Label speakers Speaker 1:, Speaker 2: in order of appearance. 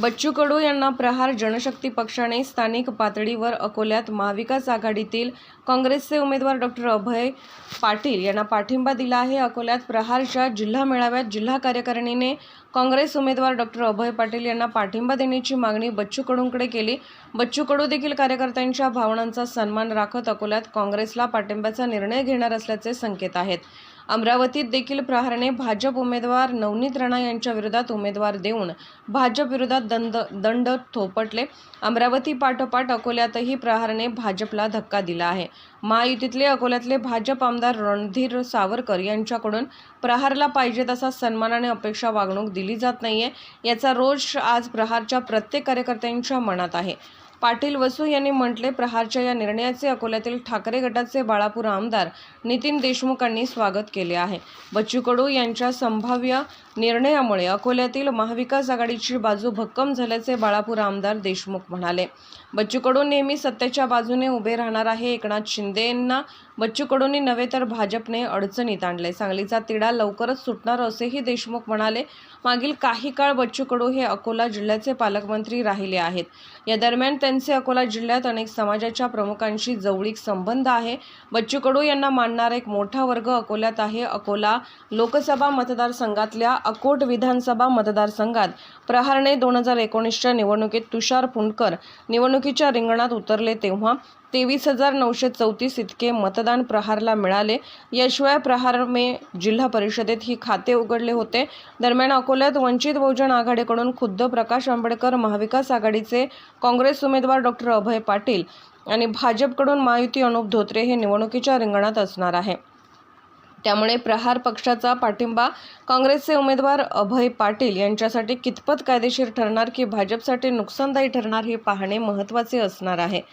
Speaker 1: बच्चू कडू यांना प्रहार जनशक्ती पक्षाने स्थानिक पातळीवर अकोल्यात महाविकास आघाडीतील काँग्रेसचे उमेदवार डॉक्टर अभय पाटील यांना पाठिंबा दिला आहे. अकोल्यात प्रहारच्या जिल्हा मेळाव्यात जिल्हा कार्यकारिणीने काँग्रेस उमेदवार डॉक्टर अभय पाटील यांना पाठिंबा देण्याची मागणी बच्चू कडूंकडे केली. बच्चू कडू देखील कार्यकर्त्यांच्या भावनांचा सन्मान राखत अकोल्यात काँग्रेसला पाठिंब्याचा निर्णय घेणार असल्याचे संकेत आहेत. अमरावतीत देखील प्रहारने भाजप उमेदवार नवनीत राणा यांच्या विरोधात उमेदवार देऊन भाजप विरोधात दंड दंड थोपटले. अमरावती पाठोपाठ अकोल्यातही प्रहारने भाजपला धक्का दिला आहे. महायुतीतले अकोल्यातले भाजप आमदार रणधीर सावरकर यांच्याकडून प्रहारला पाहिजे तसा सन्मानाने अपेक्षा वागणूक दिली जात नाहीये. याचा रोष आज प्रहारच्या प्रत्येक कार्यकर्त्यांच्या मनात आहे. पाटील वसू यांनी म्हटले प्रहारच्या या निर्णयाचे अकोल्यातील ठाकरे गटाचे बाळापूर आमदार नितीन देशमुखांनी स्वागत केले आहे. बच्चू कडू यांच्या संभाव्य निर्णयामुळे अकोल्यातील महाविकास आघाडीची बाजू भक्कम झाल्याचे बाळापूर आमदार देशमुख म्हणाले. बच्चू कडू नेहमी सत्तेच्या बाजूने उभे राहणार आहे एकनाथ शिंदेंना बच्चू कडूंनी नव्हे तर भाजपने अडचणीत आणले सांगलीचा तिढा लवकरच सुटणार असेही देशमुख म्हणाले. मागील काही काळ बच्चू कडू हे अकोला जिल्ह्याचे पालकमंत्री राहिले आहेत. या दरम्यान त्यांचे अकोला जिल्ह्यात अनेक समाजाच्या प्रमुखांशी जवळीक संबंध आहे. बच्चू कडू यांना मानणारा एक मोठा वर्ग अकोल्यात आहे. अकोला लोकसभा मतदारसंघातल्या अकोट विधानसभा मतदारसंघात प्रहारने दोन हजार एकोणीसच्या निवडणुकीत तुषार पुंडकर निवडणुकीच्या रिंगणात उतरले तेव्हा तेवीस हजार नऊशे चौतीस इतके मतदान प्रहारला मिळाले. याशिवाय प्रहारने जिल्हा परिषदेत ही खाते उघडले होते. दरम्यान अकोल्यात वंचित बहुजन आघाडीकडून खुद्द प्रकाश आंबेडकर महाविकास आघाडीचे काँग्रेस उमेदवार डॉक्टर अभय पाटील आणि भाजपकडून महायुती अनुप धोत्रे हे निवडणुकीच्या रिंगणात असणार आहे. त्यामुळे प्रहार पक्षाचा पाठिंबा काँग्रेसचे उमेदवार अभय पाटील यांच्यासाठी कितपत कायदेशीर ठरणार की भाजपसाठी नुकसानदायी ठरणार हे पाहणे महत्त्वाचे असणार आहे.